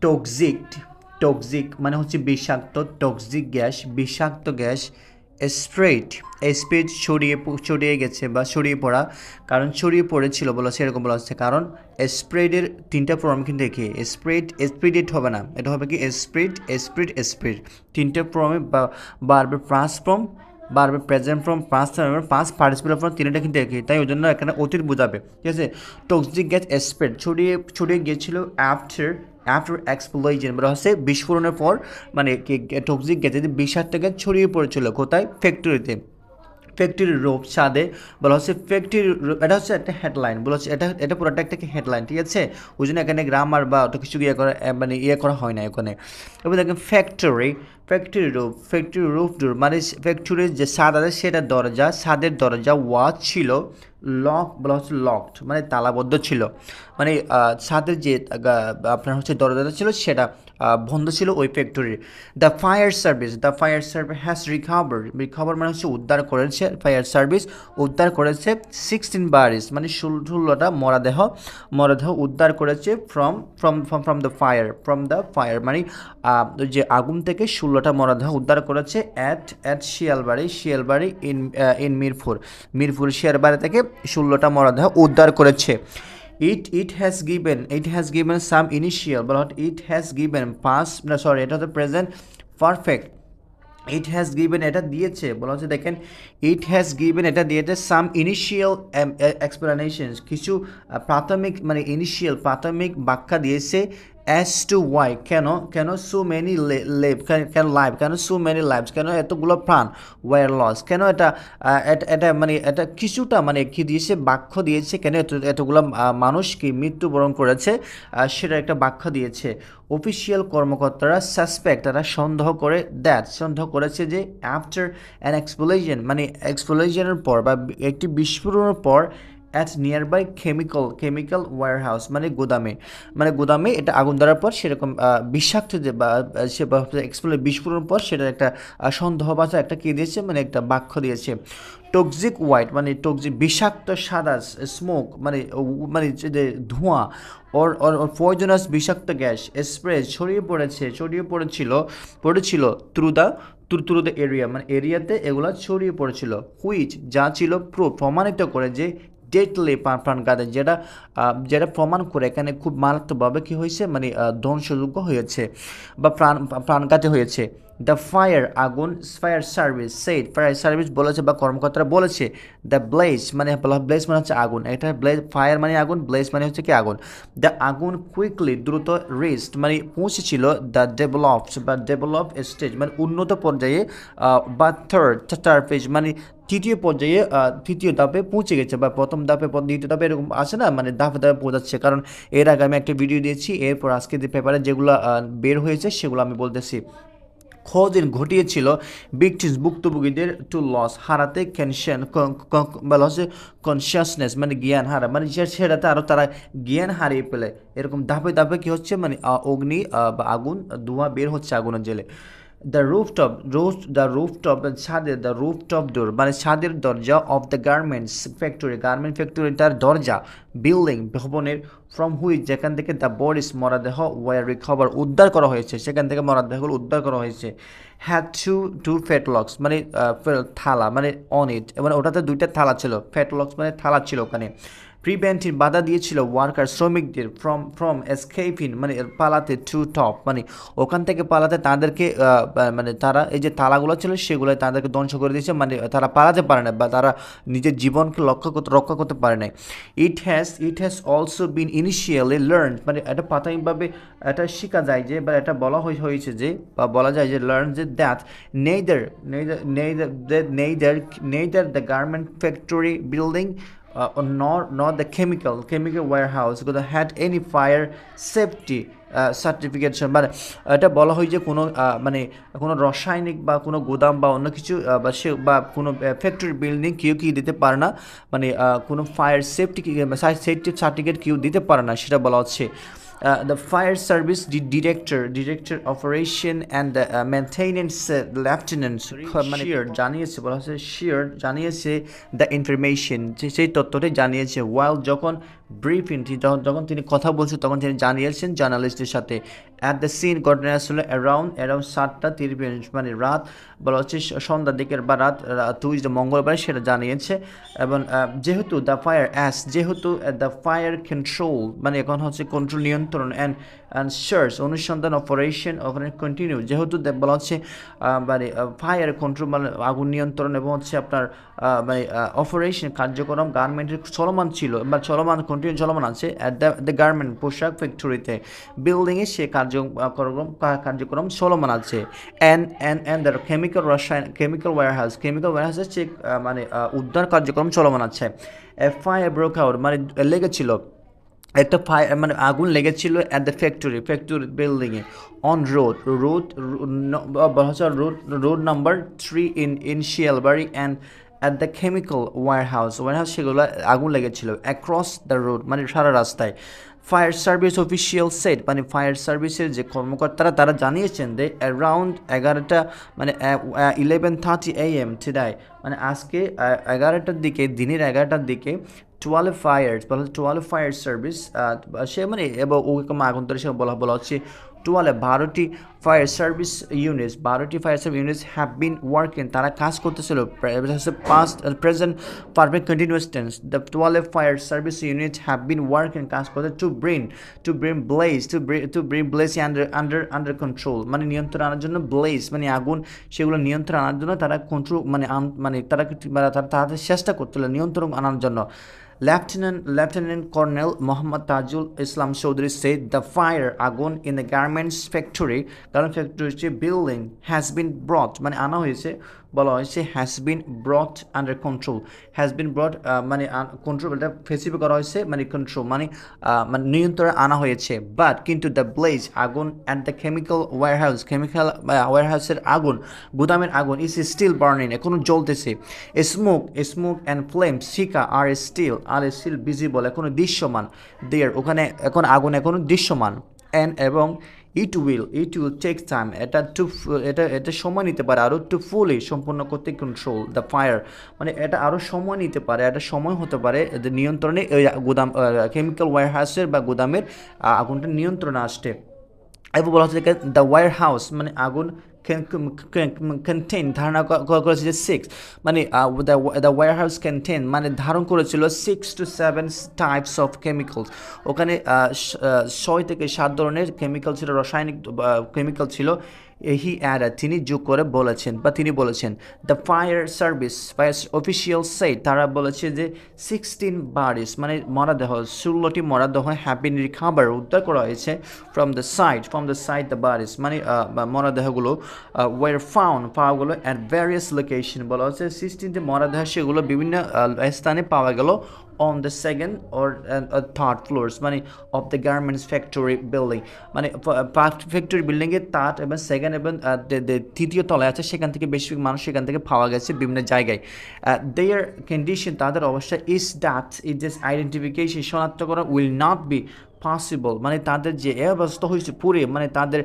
Toxic toxic মানে হচ্ছে বিষাক্ত টক্সিক গ্যাস, বিষাক্ত গ্যাস স্প্রেড স্প্রেড ছড়িয়ে ছড়িয়ে গেছে বা ছড়িয়ে পড়া। কারণ ছড়িয়ে পড়েছিল বলা হচ্ছে এরকম বলা হচ্ছে। কারণ স্প্রেডের তিনটা প্রম কিন্তু দেখি। স্প্রেড স্প্রিডেড হবে না। এটা হবে কি? স্প্রিড স্প্রিড স্প্রিড তিনটে প্রমে বা বারবে প্রাস প্রম বারবে প্রেজেন্ট ফ্রম পাঁচ পাঁচ পার্টিসিপেল ফ্রম তিনটা কিন্তু একই। তাই ওই জন্য এখানে অতীত বোঝাবে। ঠিক আছে? টক্সিক গ্যাস স্প্রেড ছড়িয়ে ছড়িয়ে গিয়েছিল আফটার আফটার এক্সপ্লোজন বলা হচ্ছে বিস্ফোরণের পর মানে টক্সিক গ্যাস যদি বিষাক্ত গ্যাস ছড়িয়ে পড়েছিল। কোথায়? ফ্যাক্টরিতে ফ্যাক্টরির রোপ ছাদে। বলা হচ্ছে ফ্যাক্টরির এটা হচ্ছে একটা হেডলাইন বলা হচ্ছে এটা এটা পুরোটা একটা হেডলাইন ঠিক আছে? ওই জন্য এখানে গ্রামার বা অত কিছু ইয়ে করা মানে ইয়ে করা হয় না এখানে। এবার দেখেন factory factory roof factory roof door মানে ফ্যাক্টরির যে ছাদ আছে সেটা দরজা ছাদের দরজা ওয়াচ ছিল। লক বলা হচ্ছে লকড মানে তালাবদ্ধ ছিল। মানে ছাদের যে আপনার হচ্ছে দরজাটা ছিল, সেটা বন্ধ ছিল ওই ফ্যাক্টরির the fire service the fire service has recover recover মানে হচ্ছে উদ্ধার করেছে ফায়ার সার্ভিস উদ্ধার করেছে সিক্সটিন বারিস মানে ষোলোটা মরাদেহ মরাদেহ উদ্ধার করেছে from from from from the fire from the fire মানে যে আগুন থেকে ষোলোটা মরাদেহ উদ্ধার করেছে at at Shialbari Shialbari in in Mirpur. Mirpur, Shialbari থেকে ষোলোটা মরাদেহ উদ্ধার করেছে। It it has given it has given some initial বলা ইট হ্যাজ গিভেন পাস না সরি এটা হচ্ছে present perfect it has given এটা দিয়েছে, বলা হচ্ছে, দেখেন ইট হ্যাজ গিভেন এটা দিয়েছে সাম ইনিশিয়াল এক্সপ্লানেশন কিছু প্রাথমিক মানে ইনিশিয়াল প্রাথমিক ব্যাখ্যা দিয়েছে অ্যাজ টু ওয়াই কেন কেন সো মেনি লেভ কেন লাইভ কেন সো মেনি লাইভস কেন এতগুলো প্রাণ ওয়ার লস কেন এটা এটা- মানে এটা কিছুটা মানে কি দিয়েছে, বাক্য দিয়েছে, কেন এত, এতগুলো মানুষ কি মৃত্যুবরণ করেছে সেটা একটা ব্যাখ্যা দিয়েছে। অফিসিয়াল কর্মকর্তারা সাসপেক্ট তারা সন্দেহ করে দ্যাট সন্দেহ করেছে যে আফটার অ্যান এক্সপ্লোজন মানে এক্সপ্লোজনের পর বা একটি বিস্ফোরণের পর at nearby chemical chemical warehouse মানে গোদামে। মানে গোদামে এটা আগুন ধরার পর সেরকম বিষাক্ত যে বা সে এক্সপ্লো বিস্ফোরণের পর সেটা একটা আহ, সন্দেহ বা একটা কী দিয়েছে? মানে একটা বাক্য দিয়েছে। টক্সিক হোয়াইট মানে টক্সিক বিষাক্ত সাদা স্মোক মানে মানে যে ধোঁয়া ওর ওর পয়জনাস বিষাক্ত গ্যাস স্প্রে ছড়িয়ে পড়েছে ছড়িয়ে পড়েছিল পড়েছিল থ্রু দ্য দ্য এরিয়া মানে এরিয়াতে এগুলো ছড়িয়ে পড়েছিল। হুইচ যা ছিল প্রো প্রমাণিত করে যে ডেটলি প্রাণ প্রাণঘাতে যেটা যেটা প্রমাণ করে এখানে খুব মারাত্মকভাবে কী হয়েছে মানে ধ্বংসযোগ্য হয়েছে বা প্রাণ প্রাণঘাতী হয়েছে। দ্য ফায়ার আগুন fire service said fire service বলেছে বা কর্মকর্তারা বলেছে দ্য ব্লেজ মানে ব্লেজ মানে হচ্ছে আগুন। এটা ব্লেজ ফায়ার মানে আগুন ব্লেজ মানে হচ্ছে কি আগুন? দ্য আগুন কুইকলি দ্রুত রেস্ট মানে পৌঁছেছিল দ্য ডেভেলপস বা ডেভেলপ স্টেজ মানে উন্নত পর্যায়ে বা থার্ড থার্ড পেজ মানে তৃতীয় পর্যায়ে তৃতীয় ধাপে পৌঁছে গেছে বা প্রথম ধাপে দ্বিতীয় ধাপে এরকম আসে না? মানে ধাপে ধাপে পৌঁছাচ্ছে। কারণ এর আগে আমি একটা ভিডিও দিয়েছি, এরপর আজকে যে পেপারে যেগুলো বের হয়েছে সেগুলো আমি বলতেছি। খোঁজের ঘটিয়েছিল ভিকটিমস ভুক্তভোগীদের টু লস হারাতে ক্যানশন বলা হচ্ছে কনসিয়াসনেস মানে জ্ঞান হারা। মানে সেটাতে আরও তারা জ্ঞান হারিয়ে ফেলে। এরকম ধাপে ধাপে কী হচ্ছে? মানে অগ্নি বা আগুন, ধোঁয়া বের হচ্ছে আগুনের জেলে। The rooftop roof the rooftop ছাদের দ্য রুফটপ ডোর মানে ছাদের দরজা of the garments factory garment ফ্যাক্টরিটার দরজা বিল্ডিং ভবনের ফ্রম হুইচ যেখান থেকে দ্য বডিস মরাদেহ ওয়ার রিকভার উদ্ধার করা হয়েছে, সেখান থেকে মরাদেহগুলো উদ্ধার করা হয়েছে। হ্যাড টু টু ফ্যাটলক্স মানে থালা মানে অন ইট মানে ওটাতে দুইটা থালা ছিল ফ্যাটলক্স মানে থালা ছিল ওখানে। প্রিভেন্টিভ বাধা দিয়েছিল ওয়ার্কার শ্রমিকদের ফ্রম ফ্রম এসকেপিং মানে পালাতে টু টপ মানে ওখান থেকে পালাতে তাদেরকে মানে তারা এই যে তালাগুলো ছিল সেগুলো তাদেরকে ধ্বংস করে দিয়েছে মানে তারা পালাতে পারে না বা তারা নিজের জীবনকে লক্ষ্য করতে, রক্ষা করতে পারে না it has it has also been initially learn মানে এটা প্রাথমিকভাবে এটা শেখা যায় যে বা এটা বলা হয়ে- হয়েছে যে বা বলা যায় যে লার্ন যে that neither neither neither neither neither the garment factory building uh, or nor nor the chemical chemical warehouse have had any fire safety certification মানে এটা বলা হয় যে কোনো মানে কোনো রাসায়নিক বা কোনো গোদাম বা অন্য কিছু বা সে বা কোনো ফ্যাক্টরি বিল্ডিং কেউ কি দিতে পারে না। মানে কোনো ফায়ার সেফটি সেফটি সার্টিফিকেট কেউ দিতে পারে না সেটা বলা হচ্ছে। Uh, the fire service the director director operation and the uh, maintenance uh, lieutenant মানে জানিয়েছে বলা হচ্ছে শিয়ার জানিয়েছে দ্য ইনফরমেশন সেই তথ্যটি জানিয়েছে while যখন ব্রিফিং যখন যখন তিনি কথা বলছেন তখন তিনি জানিয়েছেন জার্নালিস্টের সাথে অ্যাট দ্য সিন ঘটনা আসলে অ্যারাউন্ড অ্যারাউন্ড সাতটা তিরিশ মানে রাত বলা হচ্ছে সন্ধ্যার দিকের বা রাত টুইসডে মঙ্গলবার সেটা জানিয়েছে। এবং যেহেতু দ্য ফায়ার অ্যাস যেহেতু দ্য ফায়ার কন্ট্রোল মানে এখন হচ্ছে কন্ট্রোল নিয়ন্ত্রণ অ্যান্ড অ্যান্ড সার্চ অনুসন্ধান অপারেশন ওখানে কন্টিনিউ যেহেতু বলা হচ্ছে মানে ফায়ার কন্ট্রোল মানে আগুন নিয়ন্ত্রণ এবং হচ্ছে আপনার মানে অপারেশন কার্যক্রম গার্মেন্টের চলমান ছিল, বা চলমান কন্টিনিউ চলমান আছে অ্যাট দ্য দ্য গার্মেন্ট পোশাক ফ্যাক্টরিতে বিল্ডিংয়ে সে কার্যক্রম কার্যক্রম চলমান আছে। And and and the chemical রসায়ন কেমিক্যাল ওয়ারহাউস কেমিক্যাল ওয়ারহাউসে সে মানে উদ্ধার কার্যক্রম চলমান আছে। ফায়ার ব্রোক আউট মানে লেগেছিল। একটা ফায়ার মানে আগুন লেগেছিল অ্যাট দ্য ফ্যাক্টরি ফ্যাক্টরি বিল্ডিংয়ে on road road road road number three in in Shialbari and at the chemical warehouse warehouse সেগুলো আগুন লেগেছিল অ্যাক্রস দ্য রোড মানে সারা রাস্তায়। ফায়ার সার্ভিস অফিসিয়াল সেট মানে ফায়ার সার্ভিসের যে কর্মকর্তারা, তারা জানিয়েছেন যে অ্যারাউন্ড এগারোটা মানে eleven thirty A M today মানে আজকে এগারোটার দিকে, দিনের এগারোটার দিকে টুয়েলভ ফায়ার্স বলা টুয়েলভ ফায়ার সার্ভিস সে মানে এবং, ওকে আগুন ধরে সে বলা বলা হচ্ছে টুয়েলভ বারোটি ফায়ার সার্ভিস ইউনিটস, বারোটি fire service units have been working তারা কাজ করতেছিল past present perfect continuous tense the twelve fire service unit have been working কাজ করতে to bring to bring blaze to to bring blaze under under under control মানে নিয়ন্ত্রণ আনার জন্য bless মানে আগুন, সেগুলো নিয়ন্ত্রণ আনার জন্য তারা কন্ট্রোল মানে মানে মানে তারা তাদের চেষ্টা করছিল নিয়ন্ত্রণ আনার জন্য। Lieutenant Lieutenant Colonel Muhammad Tajul Islam Chaudhry said the fire agun in the garments factory garment factory building has been brought মানে আনা হয়েছে বলা হয়েছে been brought under control has been brought আহ, মানে কন্ট্রোল এটা ফেসিফিক করা হয়েছে মানে কন্ট্রোল মানে মানে নিয়ন্ত্রণে আনা হয়েছে। বাট কিন্তু দ্য ব্লেজ আগুন and the chemical warehouse chemical ওয়ারহাউসের আগুন গুদামের আগুন ইজ স্টিল বার্নিং এখনও জ্বলতেছে। স্মোক স্মোক অ্যান্ড ফ্লেম শিকা আর স্টিল আর স্টিল ভিজিবল এখনও দৃশ্যমান। দেয়ার ওখানে এখন আগুন এখনও দৃশ্যমান। অ্যান্ড এবং it will it will take time এটা টু এটা এটা সময় নিতে পারে। আরও টু ফুলি সম্পূর্ণ করতে কন্ট্রোল দ্য ফায়ার মানে এটা আরও সময় নিতে পারে, এটা সময় হতে পারে। নিয়ন্ত্রণে গুদাম কেমিক্যাল ওয়ার হাউসের বা গুদামের আগুনটা নিয়ন্ত্রণে আসতে। এরপর বলা হচ্ছে দ্য ওয়ার হাউস মানে আগুন কন্টেন ধারণা করেছে যে সিক্স মানে দ্য ওয়ার হাউস কন্টেন মানে ধারণ করেছিল six two seven types of chemicals ওখানে ছয় থেকে সাত ধরনের কেমিক্যাল ছিল, রাসায়নিক কেমিক্যাল ছিল হি অ্যাডা তিনি যোগ করে বলেছেন বা তিনি বলেছেন the fire service fire official said তারা বলেছে যে সিক্সটিন বারিস মানে মরাদেহ, ষোলোটি মরাদেহ হ্যাভ বিন রিকাভার উদ্ধার করা হয়েছে from the side from the side the bodies মানে মরাদেহগুলো ওয়ার ফাউন্ড পাওয়াগুলো অ্যাট ভ্যারিয়াস লোকেশন বলা হচ্ছে। সিক্সটিনটি মরাদেহ, সেগুলো বিভিন্ন স্থানে পাওয়া গেল on the second or third floors মানে of the garments factory building মানে ফ্যাক্টরি বিল্ডিংয়ের তার এবং সেকেন্ড এবং the তৃতীয় তলায় আছে, সেখান থেকে বেশিরভাগ মানুষ সেখান থেকে পাওয়া গেছে বিভিন্ন জায়গায়। দেয়ার কন্ডিশন তাদের অবস্থা is that it this identification শনাক্তকরণ উইল নট বি পসিবল মানে তাদের যে অবস্থা হয়েছে পুরে মানে তাদের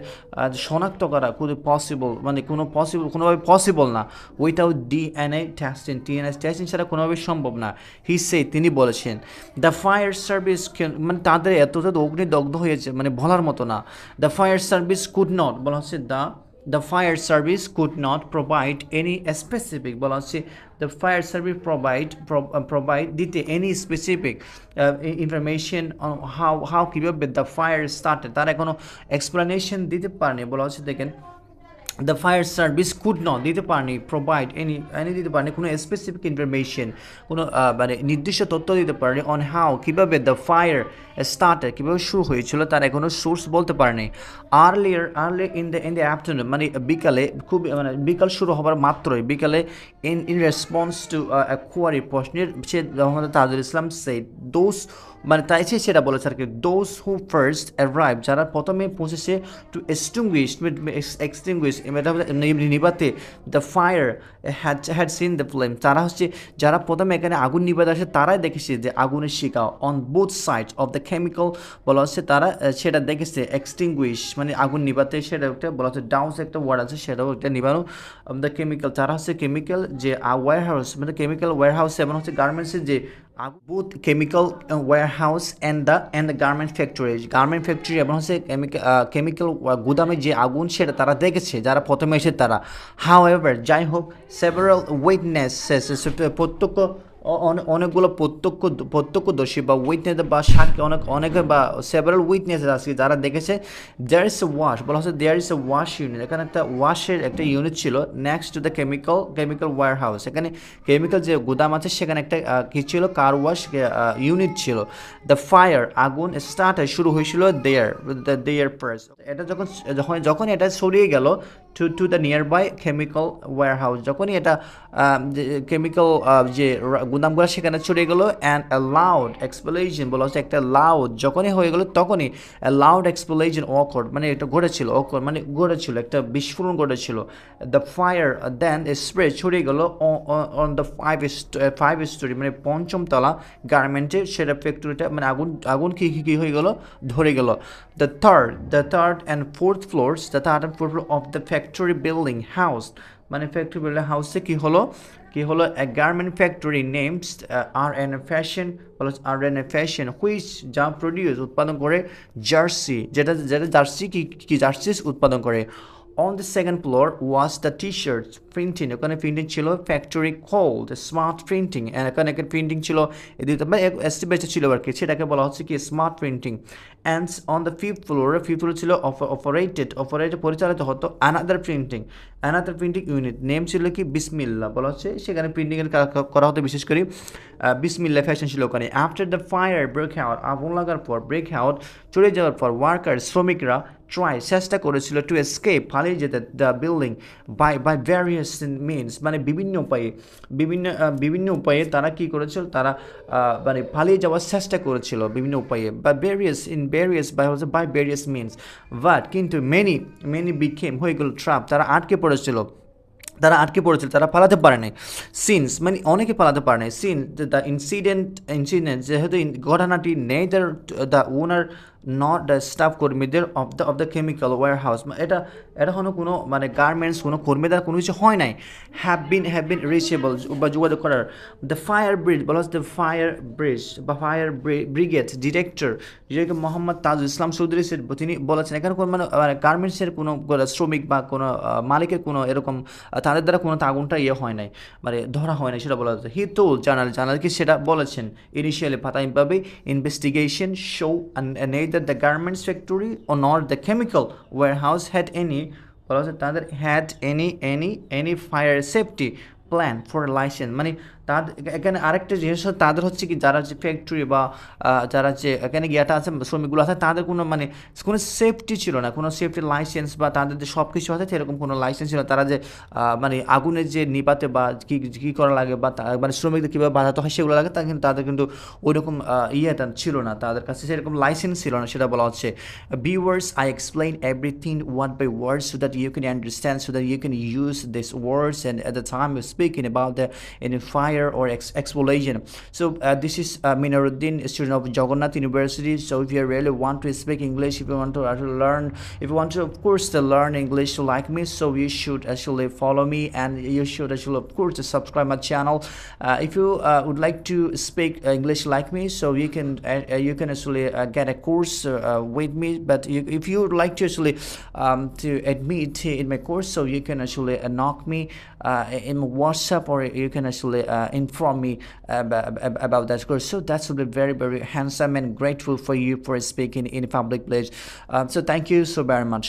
শনাক্ত করা কোনো পসিবল মানে কোনো পসিবল কোনোভাবে পসিবল না। Without DNA testing TNA testing ছাড়া কোনোভাবে সম্ভব না। হিসে তিনি বলেছেন দ্য ফায়ার সার্ভিস মানে তাদের এত অগ্নিদগ্ধ হয়েছে মানে বলার মতো না। The fire service could not বলা হচ্ছে the the fire service could not provide any specific বলা হচ্ছে the fire service provide provide দিতে any specific information how how কীভাবে দ্য ফায়ার স্টার্টেড তারা কোনো এক্সপ্লেনেশন দিতে পারেনি, বলা হচ্ছে, দেখেন। The fire service could not দিতে পারেনি প্রোভাইড এনি এনি দিতে পারেনি, কোনো স্পেসিফিক ইনফরমেশন কোনো মানে নির্দিষ্ট তথ্য দিতে পারেনি অন হাউ কীভাবে দ্য ফায়ার স্টার্টার কীভাবে শুরু হয়েছিল, তার এখনও সোর্স বলতে পারেনি। Earlier early in the in the afternoon মানে বিকালে, খুব মানে বিকাল শুরু হবার মাত্রই, বিকালে in in response to query প্রশ্নের, সে মোহাম্মদ তাজুল ইসলাম সে দোষ মানে তাই সে সেটা বলেছে আর কি দোজ হু ফার্স্ট অ্যারাইভ যারা প্রথমে পৌঁছেছে to extinguish extinguish নিবাতে the fire had had seen the flame তারা হচ্ছে, যারা প্রথমে এখানে আগুন নিবাতে আসে, তারাই দেখেছে যে আগুনের শিকা on both side of the chemical বলা হচ্ছে তারা সেটা দেখেছে এক্সটিংগুইশ মানে আগুন নিবাতে সেটা একটা, বলা হচ্ছে ডাউন্স একটা ওয়ার্ড আছে, সেটাও একটা নিবানো দ্য কেমিক্যাল তারা হচ্ছে কেমিক্যাল যে ওয়ার হাউস মানে কেমিক্যাল ওয়ার হাউস এবং হচ্ছে গার্মেন্টসের যে both chemical warehouse and the and the garment factory garment factory এবং হচ্ছে কেমিক্যাল গুদামে যে আগুন, সেটা তারা দেখেছে, যারা প্রথমে এসে তারা। হাউ এভার যাই হোক সেভারাল উইটনেসেস প্রত্যক্ষ অনেকগুলো প্রত্যক্ষ প্রত্যক্ষদর্শী বা উইটনেস বা সাক্ষী, অনেক অনেকে বা সেভারাল উইটনেস আছে যারা দেখেছে দেয়ার ইস এ ওয়াশ বলা হচ্ছে দেয়ার ইস এ ওয়াশ ইউনিট এখানে একটা ওয়াশের একটা ইউনিট ছিল next to the chemical chemical warehouse এখানে কেমিক্যাল যে গুদাম আছে সেখানে একটা কি ছিল? কার ওয়াশ ইউনিট ছিল। দ্য ফায়ার আগুন স্টার্ট শুরু হয়েছিল দেয়ার দ্য দেয়ার প্রেস এটা যখন যখন যখন এটা ছড়িয়ে গেল to to the nearby chemical warehouse যখনই এটা কেমিক্যাল যে গুদামগুলো সেখানে ছড়িয়ে গেলো অ্যান্ড এ লাউড এক্সপ্লেশন বলা হচ্ছে একটা লাউড যখনই হয়ে গেলো তখনই লাউড এক্সপ্লেশন অকর্ড মানে এটা ঘটেছিল অকর্ড মানে ঘটেছিল, একটা বিস্ফোরণ ঘটেছিল। দ্য ফায়ার দেন স্প্রে ছড়িয়ে গেলো on the five five storey মানে পঞ্চম তলা গার্মেন্টে সেটা ফ্যাক্টরিটা মানে আগুন আগুন কী কী কী হয়ে গেলো? ধরে গেল। The third the third and fourth floors the third and fourth floor of the factory building house মানে ফ্যাক্টরি বলে হাউসে কি হলো? কি হলো? A garment factory names R N A fashion বলো R N A fashion which যা produce উৎপাদন করে জার্সি যেটা যেটা জার্সি কি কি জার্সিস উৎপাদন করে। On the second floor was the T shirt printing ওখানে প্রিন্টিং ছিল ফ্যাক্টরি কোল্ড স্মার্ট প্রিন্টিং এখানে একটা প্রিন্টিং ছিল এদিকে মানে ছিল আর কি। সেটাকে বলা হচ্ছে কি smart printing and on the fifth floor fifth floor ছিল অপারেটেড অপারেটেড পরিচালিত হতো another printing another printing unit name ছিল কি বিসমিল্লা বলা হচ্ছে। সেখানে প্রিন্টিংয়ের করা হতো বিশেষ করে বিসমিল্লা ফ্যাশন ছিল ওখানে। After the fire break out আগুন লাগার পর ব্রেক আউট চলে যাওয়ার পর ওয়ার্কার শ্রমিকরা ট্রাই চেষ্টা করেছিল টু এসকেপ পালিয়ে যেতে the building by by various means মানে বিভিন্ন উপায়ে, বিভিন্ন বিভিন্ন উপায়ে তারা কি করেছিল? তারা মানে পালিয়ে যাওয়ার চেষ্টা করেছিল বিভিন্ন উপায়ে বা ভেরিয়াস ইন ভেরিয়াস বাই হচ্ছে বাই ভেরিয়াস মিনস বাট কিন্তু মেনি মেনি বিকেম হয়ে গেল ট্রাপ তারা আটকে পড়েছিল। তারা আটকে পড়েছিল, তারা পালাতে পারে নাই। সিনস মানে অনেকে পালাতে পারে নাই। সিন দ্য ইনসিডেন্ট ইনসিডেন্ট যেহেতু ঘটনাটি নেই the owner not the staff কর্মীদের of the of the chemical warehouse এটা এটা কোনো কোনো মানে গার্মেন্টস কোনো কর্মীদের কোনো কিছু হয় নাই। Have been have been reachable বা যোগাযোগ করার। দ্য ফায়ার ব্রিজ বলা দ্য ফায়ার ব্রিজ বা fire brigade director director Mohammad Tajul Islam Chowdhury সে- তিনি বলেছেন, এখানে কোনো মানে গার্মেন্টসের কোনো গো- শ্রমিক বা কোনো মালিকের কোনো এরকম তাদের দ্বারা কোনো আগুনটা ইয়ে হয় নাই মানে ধরা হয় নাই, সেটা বলা হচ্ছে। হি তোল জানাল জানাল কি সেটা বলেছেন। ইনিশিয়ালি প্রাথমিকভাবে investigation show neither the garments factory O not the chemical warehouse had any বলা হচ্ছে তাদের had any any any fire safety plan for licence মানে তাদের এখানে আরেকটা জিনিস তাদের হচ্ছে কি যারা যে ফ্যাক্টরি বা যারা যে এখানে গিয়াটা আছে শ্রমিকগুলো আছে, তাদের কোনো মানে কোনো সেফটি ছিল না, কোনো সেফটি লাইসেন্স বা তাদের যে সব কিছু আছে সেরকম কোনো লাইসেন্স ছিল। তারা যে মানে আগুনের যে নিপাতে বা কী কী করা লাগে বা মানে শ্রমিকদের কীভাবে বাধাতে হয় সেগুলো লাগে, তা কিন্তু তাদের কিন্তু ওইরকম ইয়েটা ছিল না তাদের কাছে সেরকম লাইসেন্স ছিল না, সেটা বলা হচ্ছে I explain everything word by word so that you can understand so that you can use this words and at the time you're speaking about the, in fire or ex- explosion. So uh, this is uh, Minaruddin, student of Jagannath University. So if you really want to speak English, if you want to actually learn, if you want to, of course, to learn English like me, so you should actually follow me and you should actually, of course, subscribe my channel. Uh, if you uh, would like to speak English like me, so you can uh, uh, you can actually uh, get a course uh, uh, with me. But you, if you would like to actually um, to admit in my course, so you can actually uh, knock me uh, in WhatsApp or you can actually uh, inform me about, that course. So that will be very very handsome and grateful for you for speaking in a public place. Um, so thank you so very much.